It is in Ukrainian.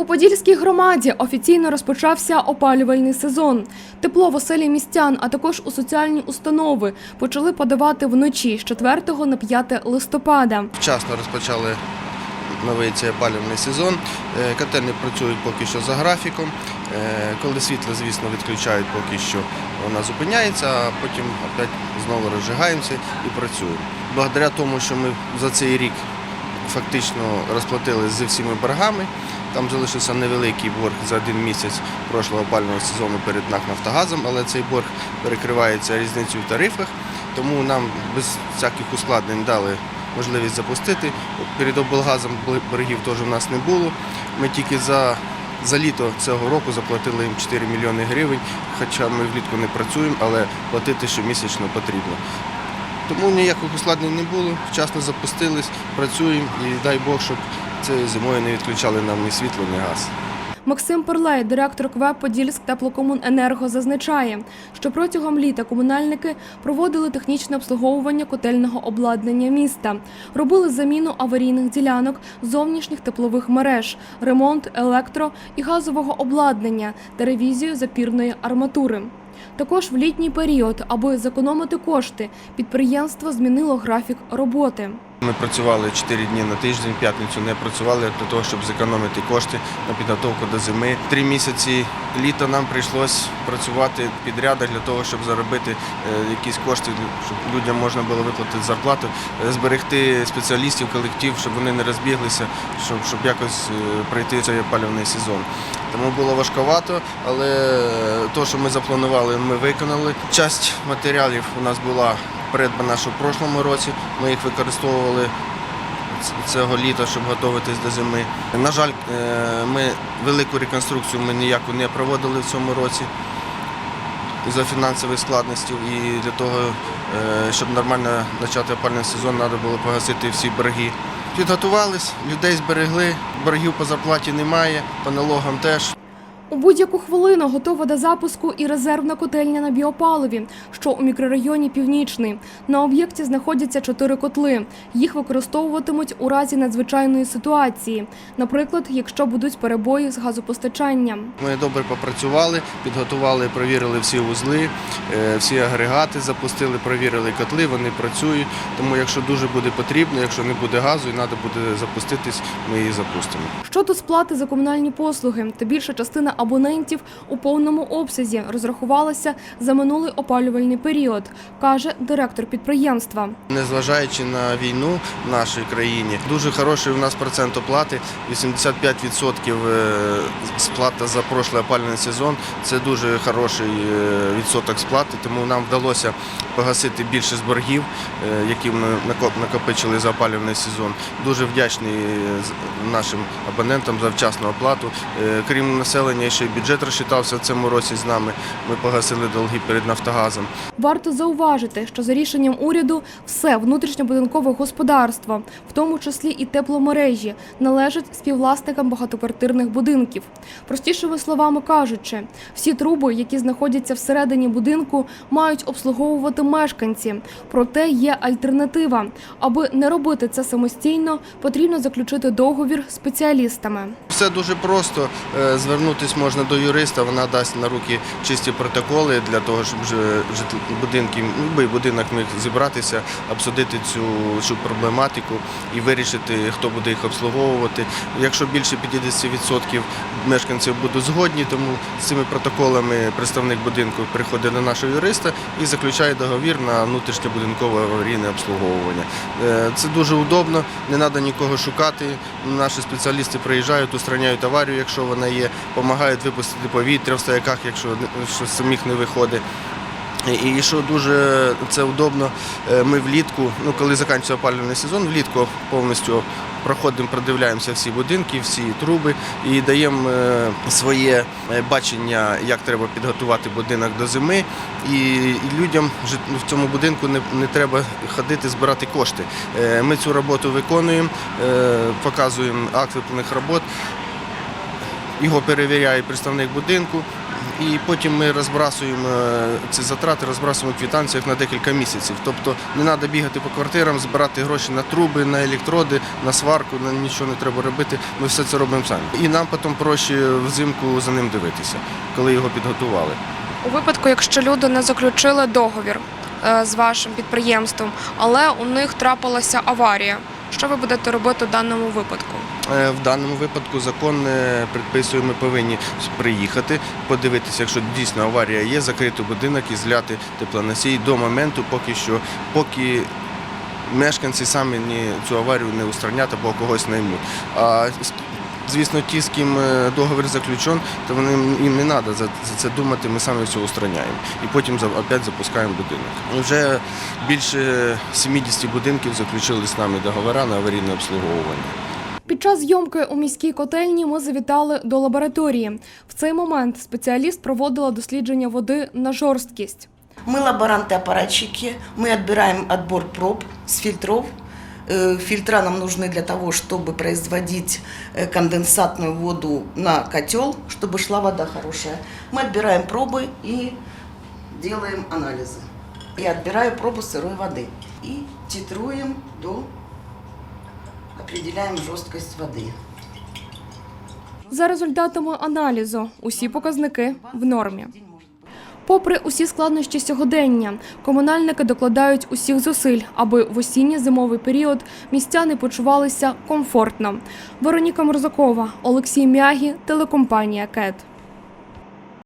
У Подільській громаді офіційно розпочався опалювальний сезон. Тепло в оселі містян, а також у соціальні установи почали подавати вночі з 4 на 5 листопада. Вчасно розпочали новий цей опалювальний сезон. Е, Котельні працюють поки що за графіком. Е, Коли світло, звісно, відключають, поки що вона зупиняється, а потім знову розжигаємося і працюємо. Благодаря тому, що ми за цей рік фактично розплатили зі всіма боргами. Там залишився невеликий борг за один місяць прошлого опалювального сезону перед НАК «Нафтогазом», але цей борг перекривається різницею в тарифах, тому нам без всяких ускладнень дали можливість запустити. Перед облгазом боргів теж в нас не було. Ми тільки за, за літо цього року заплатили їм 4 мільйони гривень, хоча ми влітку не працюємо, але платити щомісячно потрібно. Тому ніяких ускладнень не було, вчасно запустились, працюємо і дай Бог, щоб цією зимою не відключали нам ні світло, ні газ. Максим Перлей, директор КВ Подільськ теплокомуненерго, зазначає, що протягом літа комунальники проводили технічне обслуговування котельного обладнання міста, робили заміну аварійних ділянок, зовнішніх теплових мереж, ремонт електро і газового обладнання та ревізію запірної арматури. Також в літній період, аби зекономити кошти, підприємство змінило графік роботи. Ми працювали 4 дні на тиждень, п'ятницю не працювали для того, щоб зекономити кошти на підготовку до зими. Три місяці літа нам прийшлось працювати в підрядах для того, щоб заробити е, якісь кошти, щоб людям можна було виплатити зарплату, е, зберегти спеціалістів, колектив, щоб вони не розбіглися, щоб, щоб якось е, пройти цей опалювальний сезон. Тому було важковато, але те, що ми запланували, ми виконали. Часть матеріалів у нас була придбана ще в прошлому році. Ми їх використовували цього літа, щоб готуватись до зими. На жаль, е, ми велику реконструкцію ми ніяку не проводили в цьому році із-за фінансових складностей. І для того, е, щоб нормально почати опальний сезон, треба було погасити всі борги. Підготувались, людей зберегли, боргів по зарплаті немає, по налогам теж. У будь-яку хвилину готова до запуску і резервна котельня на біопаливі, що у мікрорайоні Північний. На об'єкті знаходяться чотири котли. Їх використовуватимуть у разі надзвичайної ситуації, наприклад, якщо будуть перебої з газопостачанням. Ми добре попрацювали, підготували, провірили всі вузли, е, всі агрегати запустили, провірили котли, вони працюють. Тому якщо дуже буде потрібно, якщо не буде газу і треба буде запуститись, ми її запустимо. Щодо сплати за комунальні послуги, то більша частина абонентів у повному обсязі розрахувалася за минулий опалювальний період, каже директор підприємства. Незважаючи на війну в нашій країні, дуже хороший у нас процент оплати. 85% е, сплата за прошлий опалювальний сезон. Це дуже хороший е, відсоток сплати, тому нам вдалося погасити більше з боргів, е, які ми нако- накопичили за опалювальний сезон. Дуже вдячний нашим абонентам за вчасну оплату. Крім населення, ще й бюджет розчитався в цьому році з нами. Ми погасили долги перед Нафтогазом. Варто зауважити, що за рішенням уряду все внутрішньобудинкове господарство, в тому числі і тепломережі, належать співвласникам багатоквартирних будинків. Простішими словами кажучи, всі труби, які знаходяться всередині будинку, мають обслуговувати мешканці. Проте є альтернатива. Аби не робити це самостійно, потрібно заключити договір з спеціалістами. Все дуже просто. Е, Звернутися можна до юриста, вона дасть на руки чисті протоколи для того, щоб будинки, будинок міг зібратися, обсудити цю, цю проблематику і вирішити, хто буде їх обслуговувати. Якщо більше 50% мешканців будуть згодні, тому з цими протоколами представник будинку приходить до нашого юриста і заключає договір на внутрішньобудинкове аварійне обслуговування. Е, Це дуже удобно, не треба нікого шукати. Наші спеціалісти приїжджають, устраняють аварію, якщо вона є, допомагають випустити повітря в стояках, якщо не- що самих не виходить. І що дуже це удобно, е, ми влітку, ну коли закінчується опалювальний сезон, влітку повністю проходимо, продивляємося всі будинки, всі труби і даємо е, своє е, бачення, як треба підготувати будинок до зими. І, людям в цьому будинку не, не треба ходити збирати кошти. Ми цю роботу виконуємо, показуємо акт виконаних робот. Його перевіряє представник будинку І потім ми розбрасуємо е, ці затрати, розбрасуємо в квитанціях на декілька місяців. Тобто не треба бігати по квартирам, збирати гроші на труби, на електроди, на сварку, на нічого не треба робити. Ми все це робимо самі. І нам потім проще взимку за ним дивитися, коли його підготували. У випадку, якщо люди не заключили договір е, з вашим підприємством, але у них трапилася аварія, що ви будете робити в даному випадку? Е, В даному випадку закон е, предписує, ми повинні приїхати, подивитися, якщо дійсно аварія є, закрити будинок і зляти теплоносій до моменту, поки що, поки мешканці самі цю аварію не устранять або когось наймуть. звісно, ті, з ким е, договір заключен, то вони їм не треба за, за це думати, ми самі все устраняємо. І потім за- опять запускаємо будинок. І Вже більше 70 будинків заключили з нами договори на аварійне обслуговування. Під час зйомки у міській котельні ми завітали до лабораторії. В цей момент спеціаліст проводила дослідження води на жорсткість. Мы лаборанты-аппаратчики, мы отбираем отбор проб с фильтров. Э, Фильтра нам нужны для того, чтобы производить э, конденсатную воду на котел, чтобы шла вода хорошая. Мы отбираем пробы и делаем анализы. Я отбираю пробу сырой воды и титруем до определяем жесткость воды. За результатами аналізу усі показники в нормі. Попри усі складнощі сьогодення, комунальники докладають усіх зусиль, аби в осінньо-зимовий період містяни почувалися комфортно. Вероніка Морзакова, Олексій Мягі, телекомпанія КЕТ.